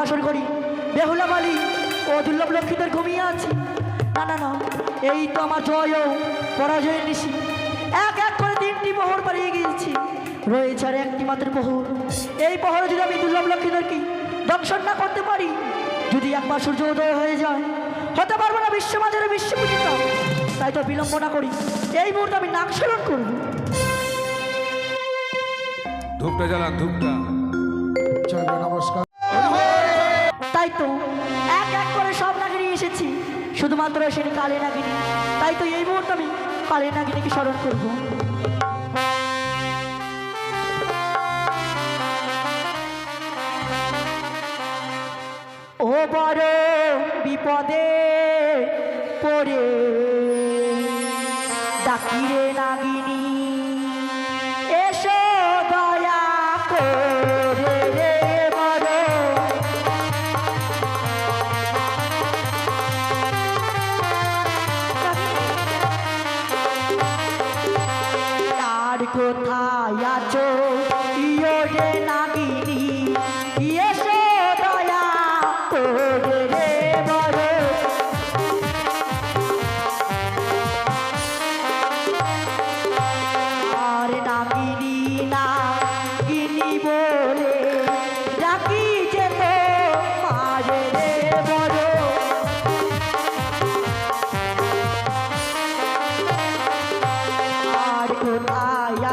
বাসন করি। বেহুলা বালি ও দুর্লভ লক্ষ্মীদের ঘুমিয়ে আছি। না না না এই তো আমার জয় ও পরাজয়ের নিশি। এক এক করে তিনটি প্রহর পাড়িয়ে গিয়েছি। রয়েছে আর একটি মাত্র প্রহর এই প্রহরে যদি আমি দুর্লভ লক্ষ্মীদেরকে দংশন না করতে পারি যদি একবার সূর্য উদয় হয়ে যায় হতে পারব না বিশ্ব বিশ্ববাজারে বিশ্বপূজিত তাই তো বিলম্ব না করি। এই মুহূর্তে আমি নাক স্মরণ করব। ধূপটা জ্বালান ধূপটা। চলো নমস্কার। তাই তো এক এক করে সব নাগিনী এসেছি। শুধুমাত্র সেটি কালে নাগিনী। তাই তো এই মুহূর্তে আমি কালে নাগিনীকে স্মরণ করব। ও বড় বিপদে পড়ে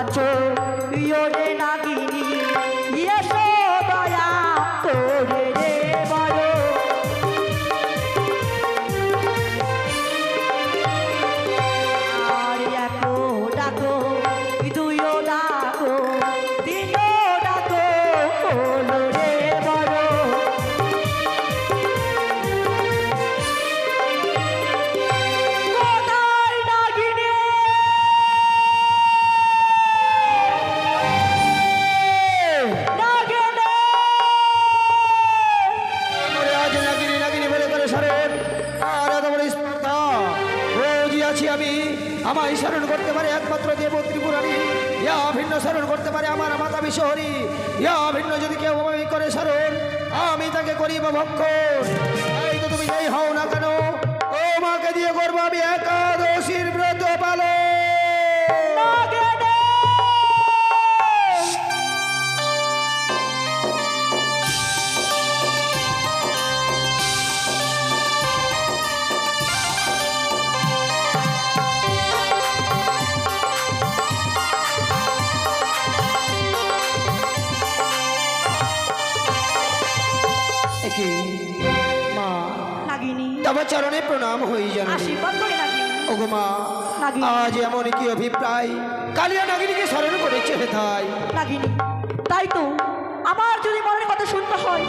আছো আমায় স্মরণ করতে পারে একমাত্র দেব ত্রিপুরারি। ইয়া ভিন্ন স্মরণ করতে পারে আমার মাতা বিশ্বহরি ইয়া ভিন্ন যদি কেউ আমি করে স্মরণ, আমি তাকে করিব ভক্ষ এই তো তুমি যাই হও না কেন ও মাকে দিয়ে করব আমি একাদশীর একে মা তব চরণে প্রণাম হই জানি ওগো মা আজ এমন কি অভিপ্রায়? কালিয়া নাগিনীকে স্মরণ করেছে হেথায়। নাগিনী তাই তো আমার যদি মনের কথা শুনতে হয়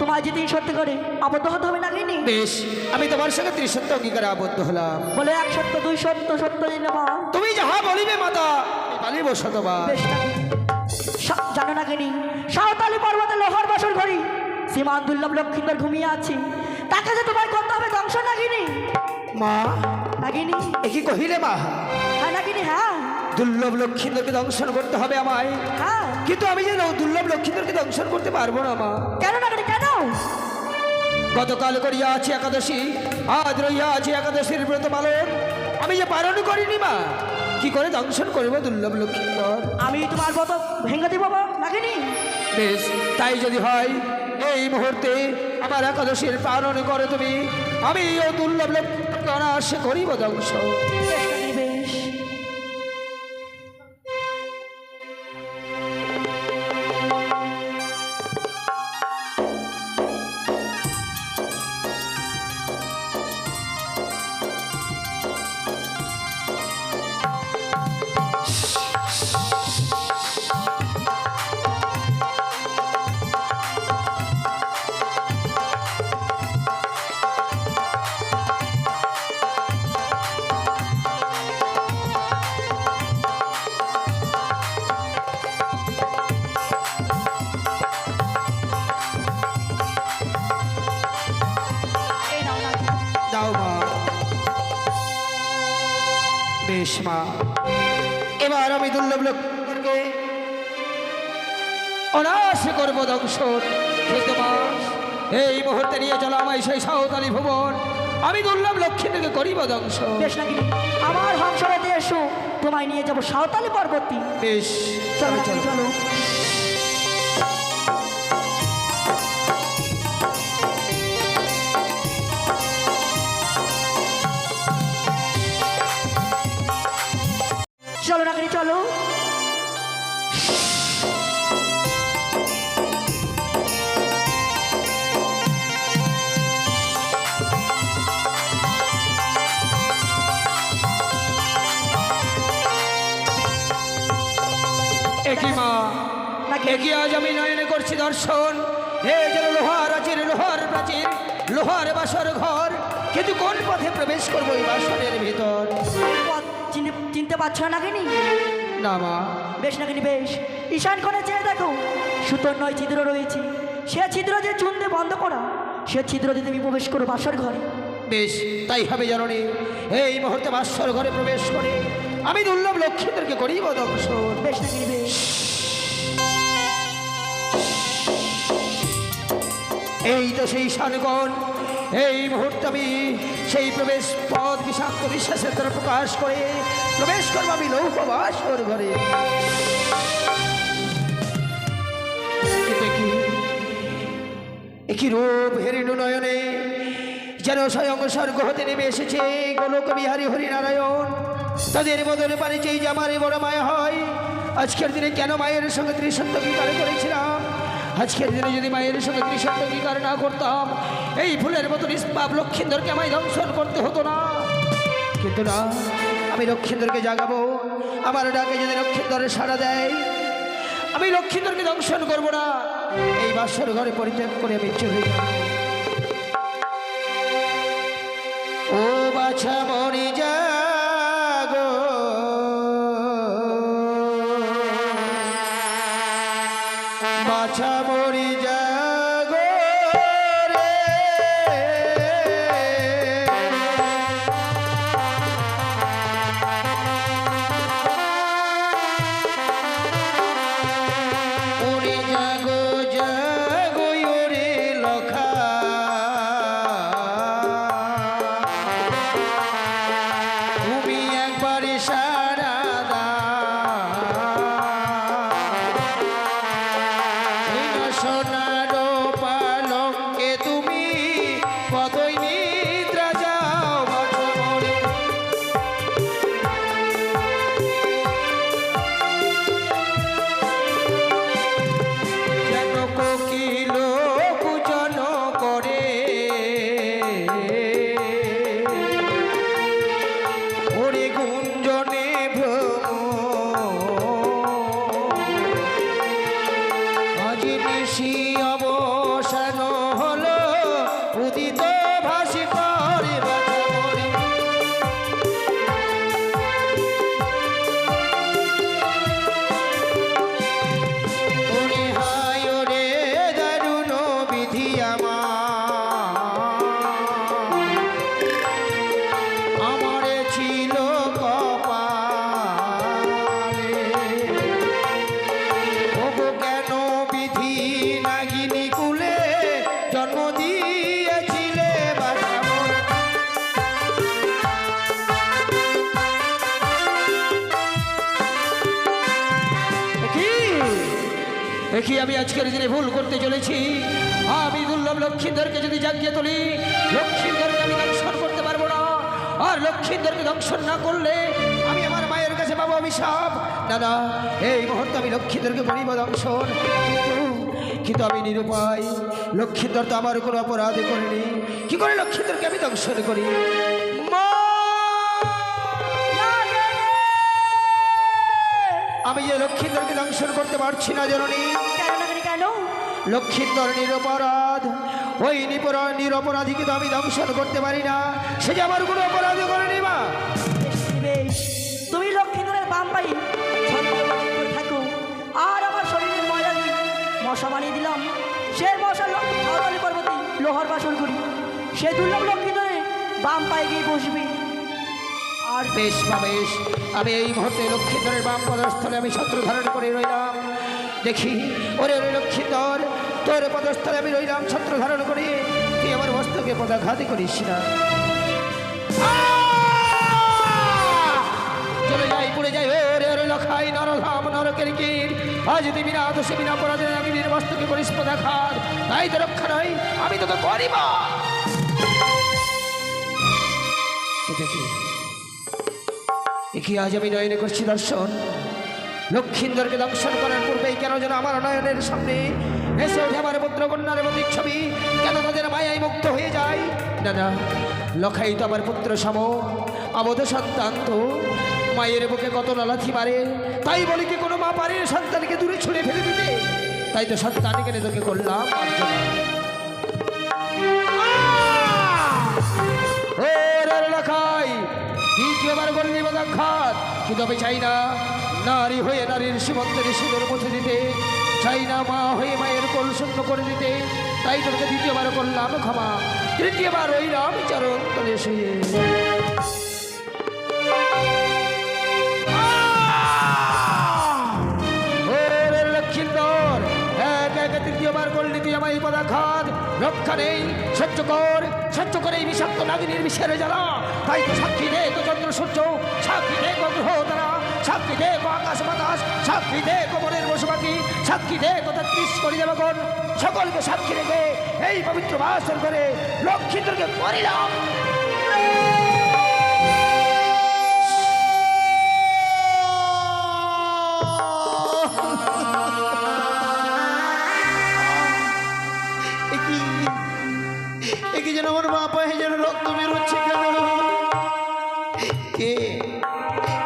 তোমার যেদিন সত্যি করে আবদ্ধ হতে হবে নাগিনী। বেশ আমি তোমার সঙ্গে ত্রিসত্য অঙ্গীকারে আবদ্ধ হলাম। বলে এক সত্য দুই সত্য সত্য মা। তুমি যাহা বলিবে মাতা পালিব শতবার। জানো নাগিনী সাঁওতালি পর্বতে লোহার বাসর ঘড়ি সীমান দুর্লভ লক্ষ্মীন্দর ঘুমিয়ে আছি। তাকে যে তোমার করতে হবে ধ্বংস নাগিনী। মা? নাগিনী। এ কি কহিলে মা? হ্যাঁ নাগিনী হ্যাঁ। দুর্লভ লক্ষ্মীদেরকে দংশন করতে হবে আমায়। হ্যাঁ। কিন্তু আমি যে দুর্লভ লক্ষ্মীদেরকে দংশন করতে পারব না মা। কেন নাগিনী কেন? গতকাল করিয়া আছি একাদশী। আজ রইয়া আছি একাদশীর ব্রত পালন। আমি যে পালন করিনি মা কি করে দংশন করব দুর্লভ লক্ষ্মীধর আমি তোমার মতো ভেঙে দিব নাগিনী। বেশ তাই যদি হয়, এই মুহূর্তে আমার একাদশীর পালন করে তুমি। আমি ও দুর্লভ অনায়াসে করিব ধ্বংস। মা। এবার আমি দুর্লভ লক্ষ্মীকে অনায়াসে করব দংশন। কিন্তু মা এই মুহূর্তে নিয়ে চলো আমায় সেই সাঁওতালি ভুবন। আমি দুর্লভ লক্ষ্মী থেকে করিব দংশ বেশ নাকি আমার হংসরাতে এসো। তোমায় নিয়ে যাব সাঁওতালি পার্বতী বেশ। চলো চলো। চলো। একই মা নাকি? একই আজ আমি নয়নে করছি দর্শন। হে যেন লোহার আচির লোহার প্রাচীর লোহার বাসর ঘর। কিন্তু কোন পথে প্রবেশ করব এই বাসনের ভিতর? চিনতে পারছ না নাকি না মা। বেশ নাকি বেশ। ঈশান কোণে চেয়ে দেখো সুতোর নয় ছিদ্র রয়েছে। সে ছিদ্র যে চুনতে বন্ধ করা সে ছিদ্র দিয়ে তুমি প্রবেশ করো বাসর ঘরে। বেশ তাই হবে জাননি। এই মুহূর্তে বাসর ঘরে প্রবেশ করে আমি দুর্লভ লক্ষ্মীদেরকে করিব দর্শন বেশ নাকি বেশ। এই তো সেই শানগণ এই মুহূর্তে আমি সেই প্রবেশ পদ বিষাক্ত বিশ্বাসের দ্বারা প্রকাশ করে প্রবেশ করব আমি লৌহ বাসর ঘরে। একই রূপ হেরিণু নয়নে যেন স্বয়ং স্বর্গ হতে নেমে এসেছে গোলক বিহারী হরিনারায়ণ। তাদের বদলে পারিচেই যে আমার বড় মায়া হয়। আজকের দিনে কেন মায়ের সঙ্গে ত্রিসত্য বিকার করেছিলাম? আজকের দিনে যদি মায়ের সঙ্গে ত্রিসত্য বিকার না করতাম এই ফুলের মতো নিষ্পাপ লক্ষ্মীন্দরকে আমায় দংশন করতে হতো না। কিন্তু না আমি লক্ষ্মীন্দরকে জাগাবো। আমার ডাকে যদি লক্ষ্মীন্দরে সাড়া দেয়, আমি লক্ষ্মীন্দরকে দংশন করব না। এই বাসর ঘরে পরিত্যাগ করে আমি চলে ও বাছা গুঞ্জনে ভ্রম দেখি আমি আজকের দিনে ভুল করতে চলেছি। আমি দুর্লভ লক্ষ্মীধরকে যদি জাগিয়ে তুলি লক্ষ্মীধরকে আমি দংশন করতে পারব না। আর লক্ষ্মীধরকে দংশন না করলে আমি আমার মায়ের কাছে পাবো আমি না দাদা, এই মুহূর্তে আমি লক্ষ্মীধরকে করিব দংশন। কিন্তু আমি নিরুপায়। লক্ষ্মীধর তো আমার কোনো অপরাধ করিনি। কি করে লক্ষ্মীধরকে আমি দংশন করি? আমি যে লক্ষ্মীধরকে দংশন করতে পারছি না জননী। কেন লক্ষ্মীধর নিরপরাধ ওই নিপর নিরপরাধীকে তো আমি দংশন করতে পারি না। সে যে আমার কোনো অপরাধ করেনি মা। তুমি লক্ষ্মীধরের বাম পাই থাকো। আর আমার শরীরের ময়লা মশা বানিয়ে দিলাম। সে মশা লক্ষ্মী পর্বতী লোহার বাসন করি। সে দুর্লভ লক্ষ্মীধরে বাম পায়ে গিয়ে বসবে। বেশ বেশ। আমি এই মুহূর্তে লক্ষ্মীধরের বাম পদস্থলে আমি শত্রু ধারণ করে রইলাম। দেখি, ওরে ওরে লক্ষ্মীধর তোর পদস্থলে আমি রইলাম ছত্র ধারণ করি। তুই আমার বস্তুকে পদাঘাতি করিস না। চলে যাই যাই। ওরে ওরে তুই বিনা বিনা আমি করিস তো রক্ষা নয় আমি কি আজ আমি নয়নে করছি দর্শন। লক্ষিন্দরকে দর্শন করার পূর্বেই কেন যেন আমার নয়নের সামনে এসে ওঠে আমার পুত্র কন্যার প্রতীক ছবি। কেন তাদের মায়ায় মুক্ত হয়ে যায়? না না লখাই তো আমার পুত্র সম অবধ সন্তান তো মায়ের বুকে কত লালাথি মারে তাই বলে কি কোনো মা পারে সন্তানকে দূরে ছুঁড়ে ফেলে দিতে? তাই তো সন্তানকে তোকে করলাম অর্জন। দ্বিতীয়বার করবি বদাঘাত কিন্তু আমি চাই না? নারী হয়ে নারীর সীমন্তের সিঁদুর মুছে দিতে চাই না মা হয়ে মায়ের কোল শূন্য করে দিতে তাই তোকে দ্বিতীয়বার করলাম ক্ষমা। তৃতীয়বার ওই রাম চরণ তলে শুয়ে। তৃতীয়বার করলি তুই আমায় পদাঘাত। রক্ষা নেই, সহ্য কর। সহ্য করে এই বিষাক্ত নাগিনীর বিষের জ্বালা। তাই তো সাক্ষী দে তো চন্দ্র সূর্য, সাক্ষী দে গো গ্রহ তারা, সাক্ষী দে গো আকাশ বাতাস, সাক্ষী দে গো মনের পাখি সাক্ষী দে গো তেত্রিশ করি দেবগণ। সকলকে সাক্ষী রেখে এই পবিত্র বাসের করে করিলাম একই যেন আমার মা পায়ে যেন রক্ত বেরোচ্ছে কেন? কে?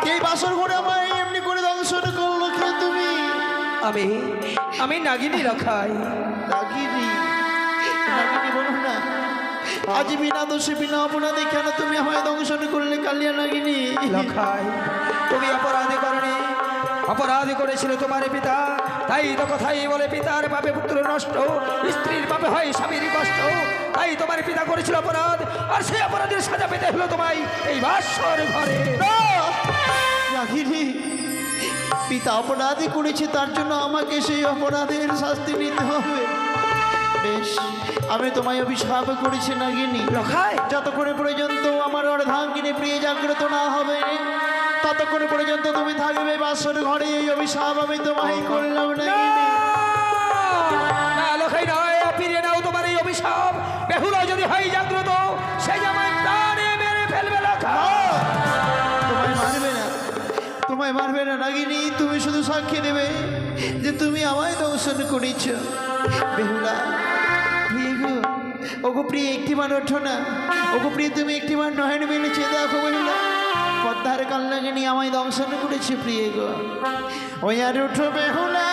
কে বাসর ঘরে আমায় এমনি করে দংশন করল কে তুমি? আমি আমি নাগিনী রখাই। নাগিনি? নাগিনি বলো না। আজ বিনা দোষে বিনা অপরাধে কেন তুমি আমায় দংশন করলে কালিয়া নাগিনি? লখাই তুমি অপরাধী করনি অপরাধী করেছিল তোমার পিতা। তাই তো কথাই বলে পিতার পাপে পুত্র নষ্ট স্ত্রীর পাপে হয় স্বামীর কষ্ট। তাই তোমার পিতা করেছিল অপরাধ আর সেই অপরাধের সাজা পেতে হলো তোমায় এই বাসর ঘরে। পিতা অপরাধী করেছে তার জন্য আমাকে সেই অপরাধের শাস্তি নিতে হবে। বেশ আমি তোমায় অভিশাপ করেছি নাগিনী লখাই যতক্ষণে পর্যন্ত আমার অর্ধাঙ্গিনী প্রিয় জাগ্রত না হবে ততক্ষণে পর্যন্ত তুমি থাকবে বাসর ঘরে এই অভিশাপ আমি তোমায় করলাম না। নয় ফিরে নাও তোমার এই অভিশাপ। বেহুলা যদি হয় জাগ্রত সেই আমায় প্রাণে মেরে ফেলবে তোমায় মারবে না। তোমায় মারবে না নাগিনী তুমি শুধু সাক্ষী দেবে যে তুমি আমায় দংশন করেছ। বেহুলা প্রিয় গো ওগো প্রিয় একটিবার ওঠো না। ওগো প্রিয় তুমি একটিবার নয়ন মেলেছে দেখো বেহুলা। পদ্মার কল্যাণী আমায় দংশন করেছে প্রিয় গো। ওই আর উঠবে বেহুলা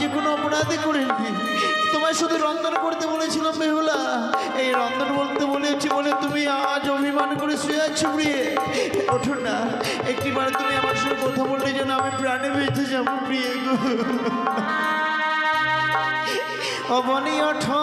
যে কোনো অপরাধে করিনি। তোমায় শুধু রন্ধন করতে বলেছিলাম মেহুলা। এই রন্ধন বলতে বলেছি বলে তুমি আজ অভিমান করে শুয়ে আছো প্রিয়ে। ওঠো না, একটিবার তুমি আমার সঙ্গে কথা বললে যেন আমি প্রাণে বেঁচে যাব প্রিয়ে অবনি ওঠো।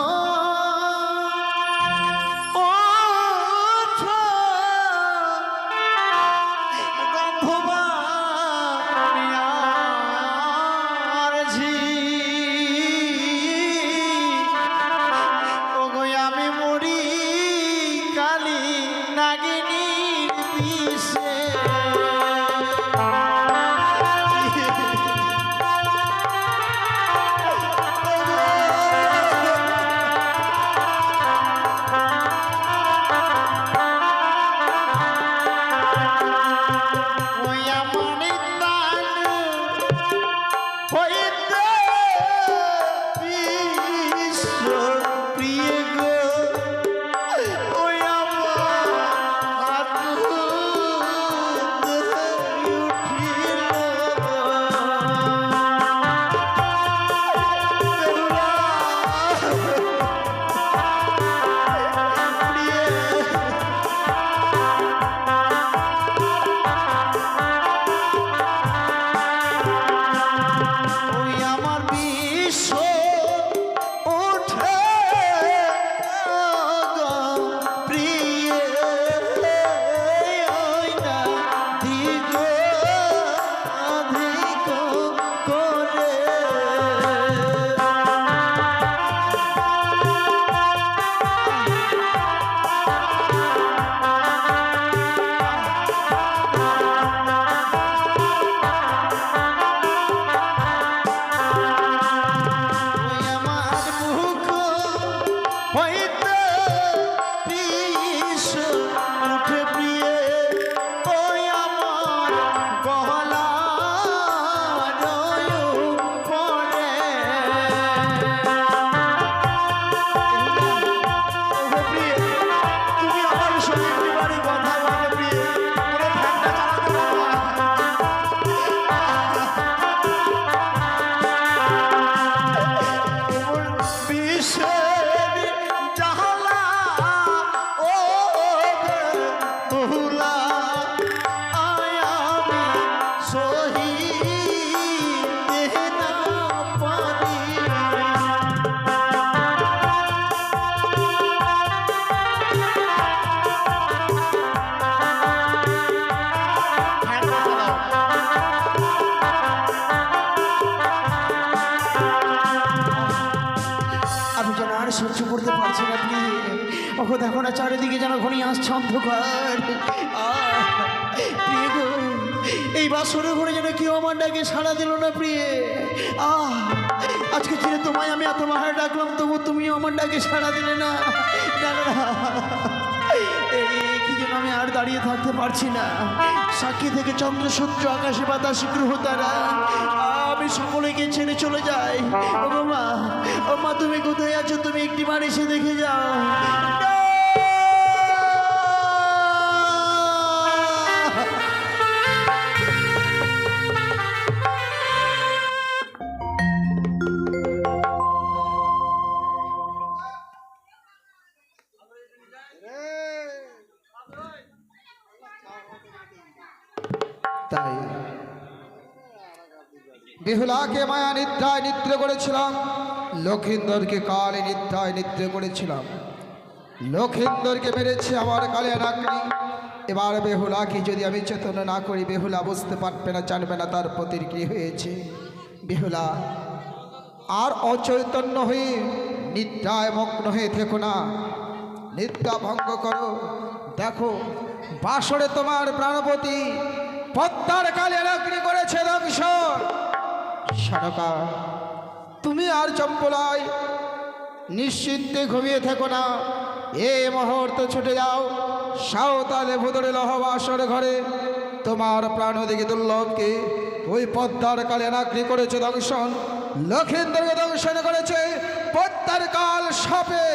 ওকে দেখো না চারিদিকে যেন ঘনিয়ে আসছে অন্ধকার। এই বাসরে ঘরে যেন কেউ আমার ডাকে সাড়া দিল না, প্রিয়ে। আহ, আজকে ছেড়ে তোমায় আমি এত মাহার ডাকলাম, তবু তুমিও আমার ডাকে সাড়া দিলে না। কি যেন আমি আর দাঁড়িয়ে থাকতে পারছি না। সাক্ষী থেকে চন্দ্র, সূর্য, আকাশে বাতাসে গ্রহ, তারা। আমি সকলেকে ছেড়ে চলে যাই। ও মা ও মা, তুমি কোথায় আছো? তুমি একটি বার এসে দেখে যাও। বেহুলাকে মায়া নিদ্রায় নিদ্র করেছিলাম, লক্ষিন্দরকে কালে নিদ্রায় নিদ্র করেছিলাম। লক্ষিন্দরকে মেরেছে আমার কালে নাকনি এবার বেহুলাকে যদি আমি চেতনা না করি, বেহুলা বুঝতে পারবে না, জানবে না তার পতির কি হয়েছে। বেহুলা, আর অচৈতন্য হয়ে নিদ্রায় মগ্ন হয়ে থেকো না। নিদ্রা ভঙ্গ করো। দেখো, বাসরে তোমার প্রাণপতি পদ্মার কালে রাগ্নি করেছে দংশন সনকা তুমি আর চম্পলায় নিশ্চিন্তে ঘুমিয়ে থেকো না। এ মুহূর্ত ছুটে যাও সাঁওতালে ভুদরে লহবাসর ঘরে। তোমার প্রাণ দিকে দুর্লভকে ওই পদ্মার কালে নাকরি করেছে দংশন। লক্ষেন্দ্রকে দংশন করেছে পদ্মার কাল সাপে।